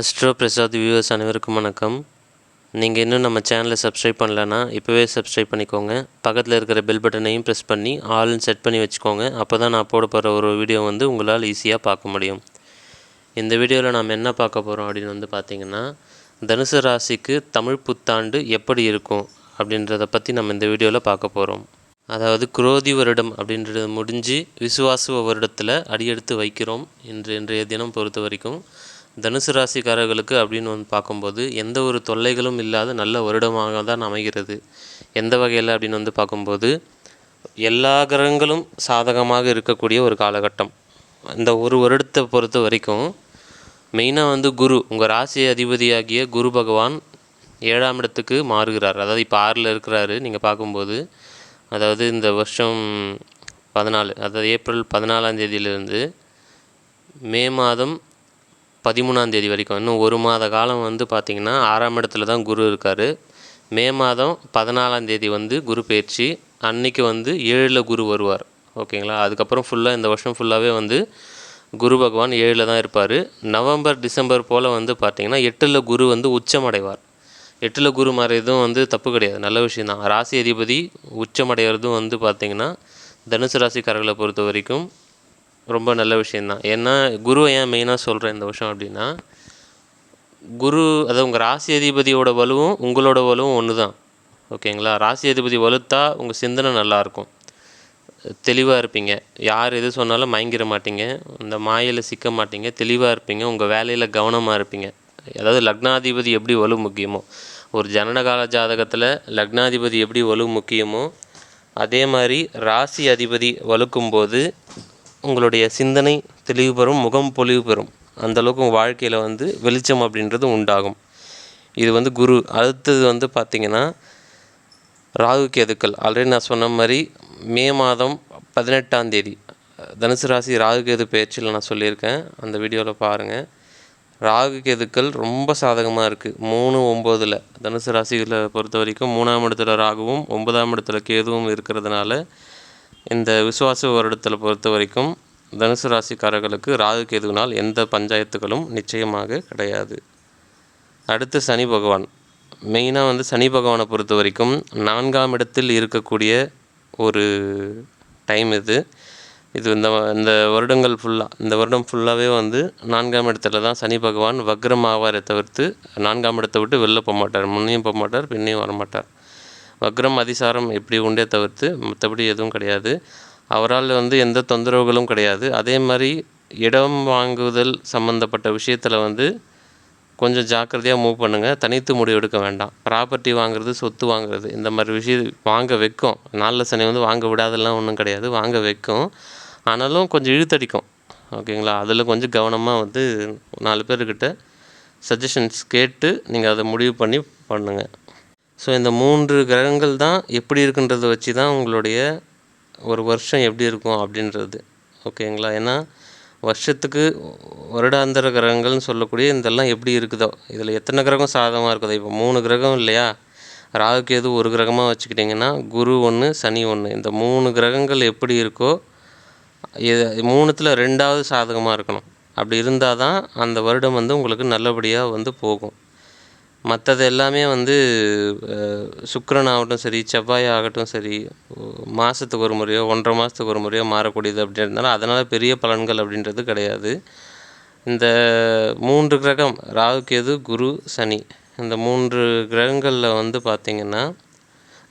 Astro Prasad viewers அனைவருக்கும் வணக்கம். நீங்கள் இன்னும் நம்ம சேனலை சப்ஸ்கிரைப் பண்ணலன்னா இப்போவே சப்ஸ்கிரைப் பண்ணிக்கோங்க. பக்கத்தில் இருக்கிற பெல் பட்டனையும் ப்ரெஸ் பண்ணி ஆல்னு செட் பண்ணி வச்சுக்கோங்க. அப்போ தான் நான் போட போகிற ஒரு வீடியோ வந்து உங்களால் ஈஸியாக பார்க்க முடியும். இந்த வீடியோவில் நாம் என்ன பார்க்க போகிறோம் அப்படின்னு வந்து பார்த்திங்கன்னா தனுசு ராசிக்கு தமிழ் புத்தாண்டு எப்படி இருக்கும் அப்படின்றத பற்றி நம்ம இந்த வீடியோவில் பார்க்க போகிறோம் அதாவது குரோதி வருடம் அப்படின்றது முடிஞ்சு விசுவாச வருடத்தில் அடியெடுத்து வைக்கிறோம் இன்று இன்றைய தினம் பொறுத்த வரைக்கும். தனுசு ராசிக்காரர்களுக்கு அப்படின்னு வந்து பார்க்கும்போது எந்த ஒரு தொல்லைகளும் இல்லாத நல்ல வருடமாக தான் அமைகிறது. எந்த வகையில் அப்படின்னு வந்து பார்க்கும்போது எல்லா கிரகங்களும் சாதகமாக இருக்கக்கூடிய ஒரு காலகட்டம். இந்த ஒரு வருடத்தை பொறுத்த வரைக்கும் மெயினாக வந்து குரு உங்கள் ராசி அதிபதியாகிய குரு பகவான் ஏழாம் இடத்துக்கு மாறுகிறார். அதாவது இப்போ ஆறில் இருக்கிறாரு நீங்கள் பார்க்கும்போது அதாவது இந்த வருஷம் பதினாலு அதாவது ஏப்ரல் பதினாலாம் தேதியிலிருந்து மே மாதம் பதிமூணாம் தேதி வரைக்கும். இன்னும் ஒரு மாத காலம் வந்து பார்த்திங்கன்னா ஆறாம் இடத்துல தான் குரு இருக்கார். மே மாதம் பதினாலாம் தேதி வந்து குரு பயிற்சி. அன்னைக்கு வந்து ஏழில் குரு வருவார். ஓகேங்களா? அதுக்கப்புறம் ஃபுல்லாக இந்த வருஷம் ஃபுல்லாகவே வந்து குரு பகவான் ஏழில் தான் இருப்பார். நவம்பர் டிசம்பர் போல் வந்து பார்த்திங்கன்னா எட்டில் குரு வந்து உச்சமடைவார். எட்டில் குரு மாறியதும் வந்து தப்பு கிடையாது. நல்ல விஷயந்தான் ராசி அதிபதி உச்சமடைகிறதும் வந்து பார்த்திங்கன்னா தனுசு ராசிக்காரர்களை பொறுத்த வரைக்கும் ரொம்ப நல்ல விஷயந்தான். ஏன்னா குருவை ஏன் மெயினாக சொல்கிறேன் இந்த வருஷம் அப்படின்னா குரு அதாவது உங்கள் ராசி அதிபதியோட வலுவும் உங்களோட வலுவும் ஒன்று தான் ஓகேங்களா? ராசி அதிபதி வலுத்தா உங்கள் சிந்தனை நல்லாயிருக்கும் தெளிவாக இருப்பீங்க. யார் எது சொன்னாலும் மயங்கிட மாட்டீங்க. அந்த மாயையில் சிக்க மாட்டீங்க. தெளிவாக இருப்பீங்க. உங்கள் வேலையில் கவனமாக இருப்பீங்க. அதாவது லக்னாதிபதி எப்படி வலு முக்கியமோ ஒரு ஜனனகால ஜாதகத்தில் லக்னாதிபதி எப்படி வலு முக்கியமோ அதே மாதிரி ராசி அதிபதி வலுக்கும்போது உங்களுடைய சிந்தனை தெளிவு பெறும் முகம் பொலிவு பெறும். அந்தளவுக்கு உங்கள் வாழ்க்கையில் வந்து வெளிச்சம் அப்படின்றது உண்டாகும். இது வந்து குரு. அடுத்தது வந்து பார்த்திங்கன்னா ராகு கேதுக்கள். ஆல்ரெடி நான் சொன்ன மாதிரி மே மாதம் பதினெட்டாம் தேதி. தனுசு ராசி ராகு கேது பயிற்சியில் நான் சொல்லியிருக்கேன். அந்த வீடியோவில் பாருங்கள் ராகு கேதுக்கள் ரொம்ப சாதகமாக இருக்குது மூணு ஒம்போதில். தனுசு ராசிகளை பொறுத்த வரைக்கும் மூணாம் இடத்துல ராகுவும் ஒன்பதாம் இடத்துல கேதுவும் இருக்கிறதுனால இந்த விசுவாச வருடத்தில் பொறுத்த வரைக்கும் தனுசு ராசிக்காரர்களுக்கு ராகு கேதுவினால் எந்த பஞ்சாயத்துகளும் நிச்சயமாக கிடையாது. அடுத்து சனி பகவான். மெயினாக வந்து சனி பகவானை பொறுத்த வரைக்கும் நான்காம் இடத்தில் இருக்கக்கூடிய ஒரு டைம் இது. இது இந்த இந்த வருடங்கள் ஃபுல்லாக இந்த வருடம் ஃபுல்லாகவே வந்து நான்காம் இடத்துல தான் சனி பகவான் வக்ரம் ஆவாரை தவிர்த்து நான்காம் இடத்தை விட்டு வெளில போக மாட்டார் முன்னையும் போக மாட்டார் பின்னையும் வரமாட்டார். வக்ரம் அதிசாரம் எப்படி உண்டே தவிர்த்து மற்றபடி எதுவும் கிடையாது. அவரால் வந்து எந்த தொந்தரவுகளும் கிடையாது. அதே மாதிரி இடம் வாங்குதல் சம்மந்தப்பட்ட விஷயத்தில் வந்து கொஞ்சம் ஜாக்கிரதையாக மூவ் பண்ணுங்கள் தனித்து முடிவு எடுக்க வேண்டாம். ப்ராப்பர்ட்டி வாங்குறது சொத்து வாங்குறது இந்த மாதிரி விஷயம் வாங்க வைக்கும். நாளில் சனி வந்து வாங்க விடாதெல்லாம் ஒன்றும் கிடையாது. வாங்க வைக்கும். ஆனாலும் கொஞ்சம் இழுத்தடிக்கும். ஓகேங்களா? அதில் கொஞ்சம் கவனமாக வந்து நாலு பேர்கிட்ட சஜஷன்ஸ் கேட்டு நீங்கள் அதை முடிவு பண்ணி பண்ணுங்கள் ஸோ இந்த மூன்று கிரகங்கள் தான் எப்படி இருக்குன்றதை வச்சு தான் உங்களுடைய ஒரு வருஷம் எப்படி இருக்கும் அப்படின்றது. ஓகேங்களா ஏன்னா வருஷத்துக்கு வருடாந்திர கிரகங்கள்னு சொல்லக்கூடிய இதெல்லாம் எப்படி இருக்குதோ. இதில் எத்தனை கிரகம் சாதகமாக இருக்குதோ? இப்போ மூணு கிரகம் இல்லையா? ராகு எது ஒரு கிரகமாக வச்சுக்கிட்டிங்கன்னா குரு ஒன்று சனி ஒன்று இந்த மூணு கிரகங்கள் எப்படி இருக்கோ இது மூணுத்தில் ரெண்டாவது சாதகமாக இருக்கணும். அப்படி இருந்தால் தான் அந்த வருடம் வந்து உங்களுக்கு நல்லபடியாக வந்து போகும். மற்றது எல்லாமே வந்து சுக்கரன் ஆகட்டும் சரி செவ்வாய் ஆகட்டும் சரி மாதத்துக்கு ஒரு முறையோ ஒன்றரை மாதத்துக்கு ஒரு முறையோ மாறக்கூடியது அப்படின்றதுனால அதனால் பெரிய பலன்கள் அப்படின்றது கிடையாது. இந்த மூன்று கிரகம் ராகு கேது குரு சனி இந்த மூன்று கிரகங்களில் வந்து பார்த்திங்கன்னா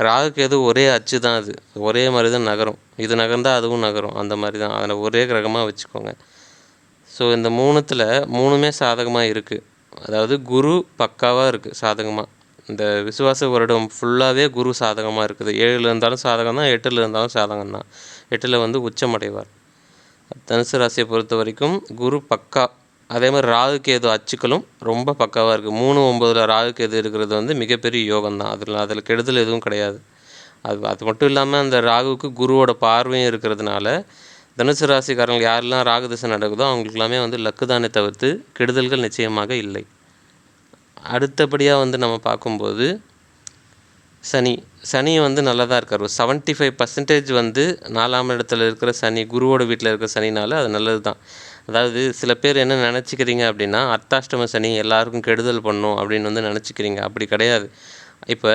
ராகு கேது ஒரே அச்சு தான் அது. ஒரே மாதிரி தான் நகரும். இது நகர்ந்தால் அதுவும் நகரும். அந்த மாதிரி தான். அதில் ஒரே கிரகமாக வச்சுக்கோங்க. ஸோ இந்த மூணுத்தில் மூணுமே சாதகமாக இருக்குது அதாவது குரு பக்காவாக இருக்குது சாதகமாக இந்த விசுவாச வருடம் ஃபுல்லாகவே குரு சாதகமாக இருக்குது. ஏழில் இருந்தாலும் சாதகம் தான் எட்டில் இருந்தாலும் சாதகம் தான். எட்டில் வந்து உச்சமடைவார். தனுசு ராசியை பொறுத்த வரைக்கும் குரு பக்கா. அதே மாதிரி ராகு கேது அச்சுக்களும் ரொம்ப பக்காவாக இருக்குது மூணு ஒம்பதில் ராகு கேது இருக்கிறது வந்து மிகப்பெரிய யோகம் தான். அதில் அதில் கெடுதல் எதுவும் கிடையாது. அது அது மட்டும் இல்லாமல் அந்த ராகுவுக்கு குருவோட பார்வையும் இருக்கிறதுனால தனுசு ராசிக்காரங்க யாரெல்லாம் ராகுதிசை நடக்குதோ அவங்களுக்கெல்லாமே வந்து லக்கு தானே தவிர்த்து கெடுதல்கள் நிச்சயமாக இல்லை. அடுத்தபடியாக வந்து நம்ம பார்க்கும்போது சனி. சனி வந்து நல்லா தான் இருக்கார். ஒரு செவன்ட்டி ஃபைவ் பர்சன்டேஜ் வந்து நாலாம் இடத்துல இருக்கிற சனி குருவோட வீட்டில் இருக்கிற சனினால அது நல்லது தான் அதாவது சில பேர் என்ன நினச்சிக்கிறீங்க அப்படின்னா அர்த்தாஷ்டம சனி எல்லாருக்கும் கெடுதல் பண்ணும் அப்படின்னு வந்து நினச்சிக்கிறீங்க. அப்படி கிடையாது. இப்போ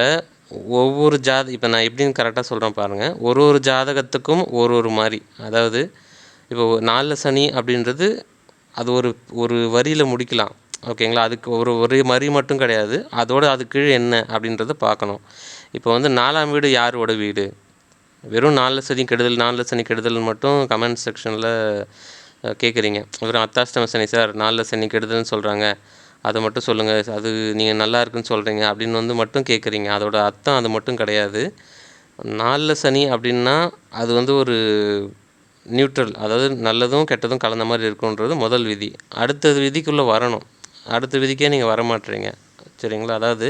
ஒவ்வொரு ஜாத இப்போ நான் எப்படின்னு கரெக்டாக சொல்கிறேன் பாருங்கள் ஒரு ஒரு ஜாதகத்துக்கும் ஒரு ஒரு மாதிரி அதாவது இப்போ நாலில் சனி அப்படின்றது அது ஒரு ஒரு வரியில் முடிக்கலாம். ஓகேங்களா அதுக்கு ஒரு ஒரு மாதிரி மட்டும் கிடையாது. அதோடு அது கீழே என்ன அப்படின்றத பார்க்கணும். இப்போ வந்து நாலாம் வீடு யாரோட வீடு? வெறும் நாலில் சனி கெடுதல் நாலில் சனி கெடுதல்னு மட்டும் கமெண்ட் செக்ஷனில் கேட்குறீங்க வெறும் அத்தாஷ்டம சனி சார் நாலில் சனி கெடுதல்னு சொல்கிறாங்க அதை மட்டும் சொல்லுங்கள் அது நீங்கள் நல்லா இருக்குன்னு சொல்கிறீங்க அப்படின்னு வந்து மட்டும் கேட்குறீங்க அதோட அர்த்தம் அது மட்டும் கிடையாது. நாலில் சனி அப்படின்னா அது வந்து ஒரு நியூட்ரல் அதாவது நல்லதும் கெட்டதும் கலந்த மாதிரி இருக்குன்றது முதல் விதி. அடுத்த விதிக்குள்ளே வரணும். அடுத்த விதிக்கே நீங்கள் வரமாட்டுறீங்க சரிங்களா? அதாவது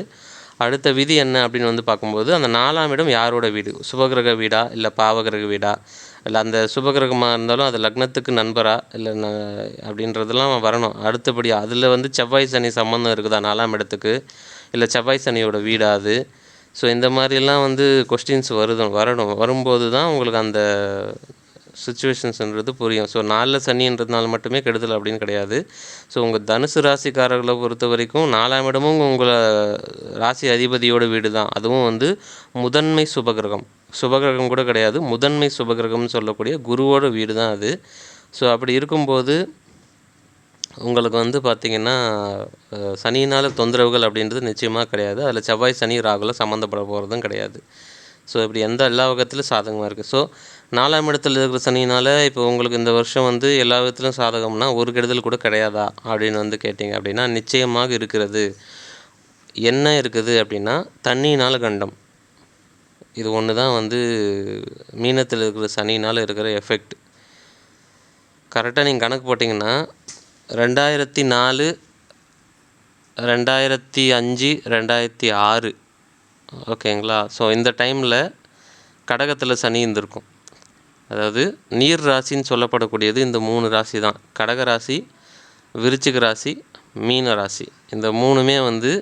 அடுத்த விதி என்ன அப்படின்னு வந்து பார்க்கும்போது அந்த நாலாம் இடம் யாரோட வீடு? சுபகிரக வீடா? இல்லை பாவகிரக வீடா? இல்லை அந்த சுபகிரகமாக இருந்தாலும் அது லக்னத்துக்கு நண்பரா? இல்லை ந அப்படின்றதெல்லாம் வரணும். அடுத்தபடி அதில் வந்து செவ்வாய் சனி சம்மந்தம் இருக்குதா? நாலாம் இடத்துக்கு. இல்லை செவ்வாய் சனியோட வீடா அது? ஸோ இந்த மாதிரிலாம் வந்து கொஸ்டின்ஸ் வருதும் வரணும். வரும்போது தான் உங்களுக்கு அந்த சுச்சுவேஷன்ஸ்ன்றது புரியும். ஸோ நாலில் சனின்றதுனால மட்டுமே கெடுதல் அப்படின்னு கிடையாது. ஸோ உங்கள் தனுசு ராசிக்காரர்களை பொறுத்த வரைக்கும் நாலாம் இடமும் உங்களை ராசி அதிபதியோட வீடு தான். அதுவும் வந்து முதன்மை சுபகிரகம். சுபகிரகம் கூட கிடையாது. முதன்மை சுபகிரகம்னு சொல்லக்கூடிய குருவோட வீடு தான் அது. ஸோ அப்படி இருக்கும்போது உங்களுக்கு வந்து பார்த்திங்கன்னா சனினால் சனியினால் தொந்தரவுகள் அப்படின்றது நிச்சயமாக கிடையாது. அதில் செவ்வாய் சனி ராகுல சம்மந்தப்பட போகிறதும் கிடையாது. ஸோ இப்படி எந்த எல்லா வகத்திலும் சாதகமாக இருக்குது ஸோ நாலாம் இடத்துல இருக்கிற சனியினால் இப்போ உங்களுக்கு இந்த வருஷம் வந்து எல்லா விதத்திலும் சாதகம்னா ஒரு கெடுதல் கூட கிடையாதா அப்படின்னு வந்து கேட்டிங்க அப்படின்னா நிச்சயமாக இருக்கிறது. என்ன இருக்குது அப்படின்னா தண்ணியினால் கண்டம். இது ஒன்று தான் வந்து மீனத்தில் இருக்கிற சனியினால் இருக்கிற எஃபெக்ட் கரெக்டாக நீங்கள் கணக்கு போட்டிங்கன்னா ரெண்டாயிரத்தி நாலு ரெண்டாயிரத்தி அஞ்சு ரெண்டாயிரத்தி ஆறு. ஓகேங்களா? ஸோ இந்த டைமில் கடகத்தில் சனி இருந்திருக்கும். அதாவது நீர் ராசின்னு சொல்லப்படக்கூடியது இந்த மூணு ராசி தான். கடக ராசி விருச்சிக ராசி மீன ராசி. இந்த மூணுமே வந்து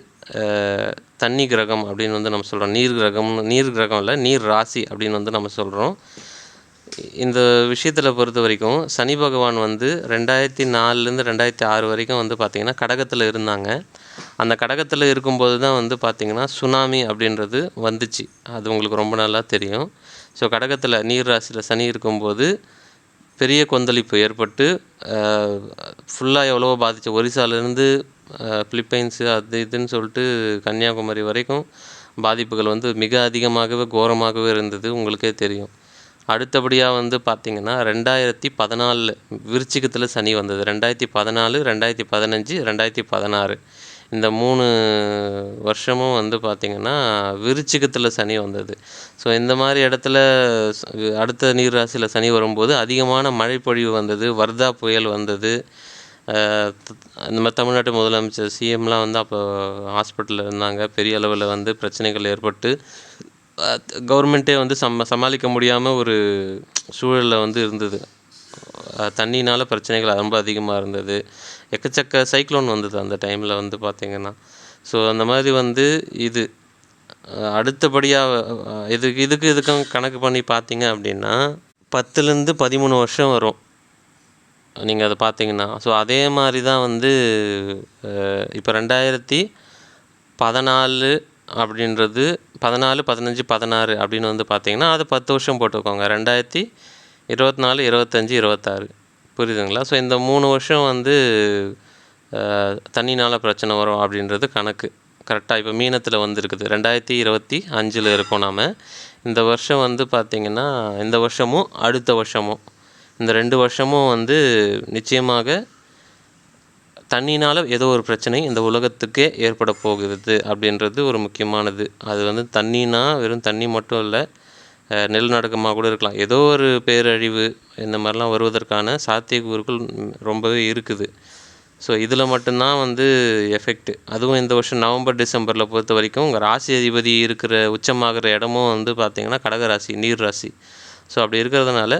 தண்ணி கிரகம் அப்படின்னு வந்து நம்ம சொல்கிறோம் நீர் கிரகம்னு நீர் கிரகம் இல்லை நீர் ராசி அப்படின்னு வந்து நம்ம சொல்கிறோம் இந்த விஷயத்தில் பொறுத்த வரைக்கும் சனி பகவான் வந்து ரெண்டாயிரத்தி நாலுலேருந்து ரெண்டாயிரத்தி ஆறு வரைக்கும் வந்து பார்த்திங்கன்னா கடகத்தில் இருந்தாங்க. அந்த கடகத்தில் இருக்கும்போது தான் வந்து பார்த்திங்கன்னா சுனாமி அப்படின்றது வந்துச்சு. அது உங்களுக்கு ரொம்ப நல்லா தெரியும். ஸோ கடகத்தில் நீர் ராசியில் சனி இருக்கும்போது பெரிய கொந்தளிப்பு ஏற்பட்டு ஃபுல்லாக எவ்வளவோ பாதிச்சு. ஒரிசாலேருந்து பிலிப்பைன்ஸு அது இதுன்னு சொல்லிட்டு கன்னியாகுமரி வரைக்கும் பாதிப்புகள் வந்து மிக அதிகமாகவே கோரமாகவே இருந்தது. உங்களுக்கே தெரியும். அடுத்தபடியாக வந்து பார்த்திங்கன்னா ரெண்டாயிரத்தி பதினாலில் விருச்சிகத்தில் சனி வந்தது. ரெண்டாயிரத்தி பதினாலு ரெண்டாயிரத்தி பதினஞ்சு ரெண்டாயிரத்தி பதினாறு. இந்த மூணு வருஷமும் வந்து பார்த்திங்கன்னா விருச்சிகத்தில் சனி வந்தது. ஸோ இந்த மாதிரி இடத்துல அடுத்த நீர் ராசியில் சனி வரும்போது அதிகமான மழைப்பொழிவு வந்தது வர்தா புயல் வந்தது. இந்த மாதிரி தமிழ்நாட்டு முதலமைச்சர் சிஎம்லாம் வந்து அப்போ ஹாஸ்பிட்டலில் இருந்தாங்க. பெரிய அளவில் வந்து பிரச்சனைகள் ஏற்பட்டு கவர்மெண்ட்டே வந்து சம சமாளிக்க முடியாமல் ஒரு சூழலில் வந்து இருந்தது. தண்ணினால் பிரச்சனைகள் ரொம்ப அதிகமாக இருந்தது. எக்கச்சக்க சைக்ளோன் வந்தது அந்த டைமில் வந்து பார்த்திங்கன்னா ஸோ அந்த மாதிரி வந்து இது அடுத்தபடியாக இதுக்கு இதுக்கு இதுக்கும் கணக்கு பண்ணி பார்த்திங்க அப்படின்னா பத்துலேருந்து பதிமூணு வருஷம் வரும். நீங்கள் அதை பார்த்தீங்கன்னா ஸோ அதே மாதிரி தான் வந்து இப்போ ரெண்டாயிரத்தி பதினாலு அப்படின்றது பதினாலு பதினஞ்சு பதினாறு அப்படின்னு வந்து பார்த்தீங்கன்னா அது பத்து வருஷம் போட்டுக்கோங்க ரெண்டாயிரத்தி இருபத்தி நாலு இருபத்தஞ்சி இருபத்தாறு. புரியுதுங்களா? ஸோ இந்த மூணு வருஷம் வந்து தண்ணினால் பிரச்சனை வரும் அப்படின்றது கணக்கு. கரெக்டாக இப்போ மீனத்தில் வந்துருக்குது. ரெண்டாயிரத்தி இருபத்தி அஞ்சில் இருக்கோம் நாம். இந்த வருஷம் வந்து பார்த்திங்கன்னா இந்த வருஷமும் அடுத்த வருஷமும். இந்த ரெண்டு வருஷமும் வந்து நிச்சயமாக தண்ணினால் ஏதோ ஒரு பிரச்சனை இந்த உலகத்துக்கே ஏற்பட போகிறது அப்படின்றது ஒரு முக்கியமானது. அது வந்து தண்ணினா வெறும் தண்ணி மட்டும் இல்லை நிலநடுக்கமாக கூட இருக்கலாம். ஏதோ ஒரு பேரழிவு இந்த மாதிரிலாம் வருவதற்கான சாத்தியக்கூறுகள் ரொம்பவே இருக்குது. ஸோ இதில் மட்டும்தான் வந்து எஃபெக்ட் அதுவும் இந்த வருஷம் நவம்பர் டிசம்பரில் பொறுத்த வரைக்கும் உங்கள் ராசி அதிபதி இருக்கிற உச்சமாகிற இடமும் வந்து பார்த்திங்கன்னா கடகராசி நீர் ராசி ஸோ அப்படி இருக்கிறதுனால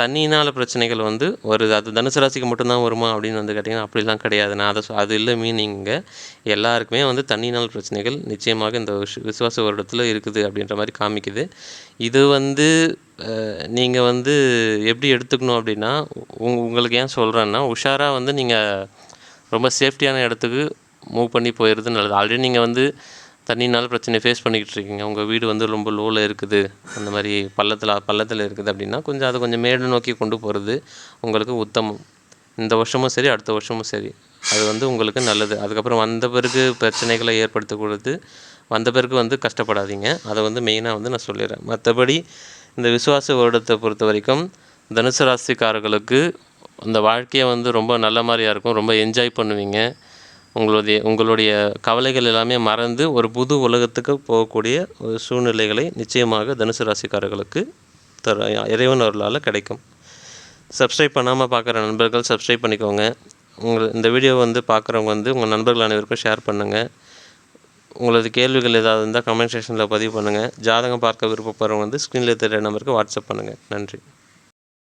தண்ணினால் பிரச்சனைகள் வந்து வருது. அது தனுசு ராசிக்கு மட்டும்தான் வருமா அப்படின்னு வந்து கேட்டிங்கன்னா அப்படிலாம் கிடையாது. நான் அதை அது இல்லை மீனிங்க எல்லாருக்குமே வந்து தண்ணினால் பிரச்சனைகள் நிச்சயமாக இந்த விசுவாச வருடத்தில் இருக்குது அப்படின்ற மாதிரி காமிக்குது. இது வந்து நீங்கள் வந்து எப்படி எடுத்துக்கணும் அப்படின்னா உங் உங்களுக்கு ஏன் சொல்கிறேன்னா உஷாராக வந்து நீங்கள் ரொம்ப சேஃப்டியான இடத்துக்கு மூவ் பண்ணி போயிடுறது நல்லது. ஆல்ரெடி நீங்கள் வந்து தண்ணினால பிரச்சனை ஃபேஸ் பண்ணிக்கிட்டு இருக்கீங்க. உங்கள் வீடு வந்து ரொம்ப லோவில் இருக்குது. அந்த மாதிரி பள்ளத்தில் பள்ளத்தில் இருக்குது அப்படின்னா கொஞ்சம் அதை கொஞ்சம் மேடு நோக்கி கொண்டு போகிறது உங்களுக்கு உத்தமம். இந்த வருஷமும் சரி அடுத்த வருஷமும் சரி. அது வந்து உங்களுக்கு நல்லது. அதுக்கப்புறம் வந்த பிறகு பிரச்சனைகளை ஏற்படுத்தக்கூடாது. வந்த பிறகு வந்து கஷ்டப்படாதீங்க. அதை வந்து மெயினாக வந்து நான் சொல்லிடுறேன். மற்றபடி இந்த விசுவாச வருடத்தை பொறுத்த வரைக்கும் தனுசு ராசிக்காரர்களுக்கு அந்த வாழ்க்கையை வந்து ரொம்ப நல்ல மாதிரியாக இருக்கும். ரொம்ப என்ஜாய் பண்ணுவீங்க. உங்களுடைய உங்களுடைய கவலைகள் எல்லாமே மறந்து ஒரு புது உலகத்துக்கு போகக்கூடிய ஒரு சூழ்நிலைகளை நிச்சயமாக தனுசு ராசிக்காரர்களுக்கு தர இறைவன் அருளால் கிடைக்கும். சப்ஸ்கிரைப் பண்ணாமல் பார்க்குற நண்பர்கள் சப்ஸ்கிரைப் பண்ணிக்கோங்க. உங்கள் இந்த வீடியோ வந்து பார்க்குறவங்க வந்து உங்கள் நண்பர்கள் அனைவருக்கும் ஷேர் பண்ணுங்கள் உங்களது கேள்விகள் ஏதாவது இருந்தால் கமெண்ட் செக்ஷனில் பதிவு பண்ணுங்கள் ஜாதகம் பார்க்க விருப்பப்படுறவங்க வந்து ஸ்க்ரீனில் தெரிய நம்பருக்கு வாட்ஸ்அப் பண்ணுங்கள் நன்றி.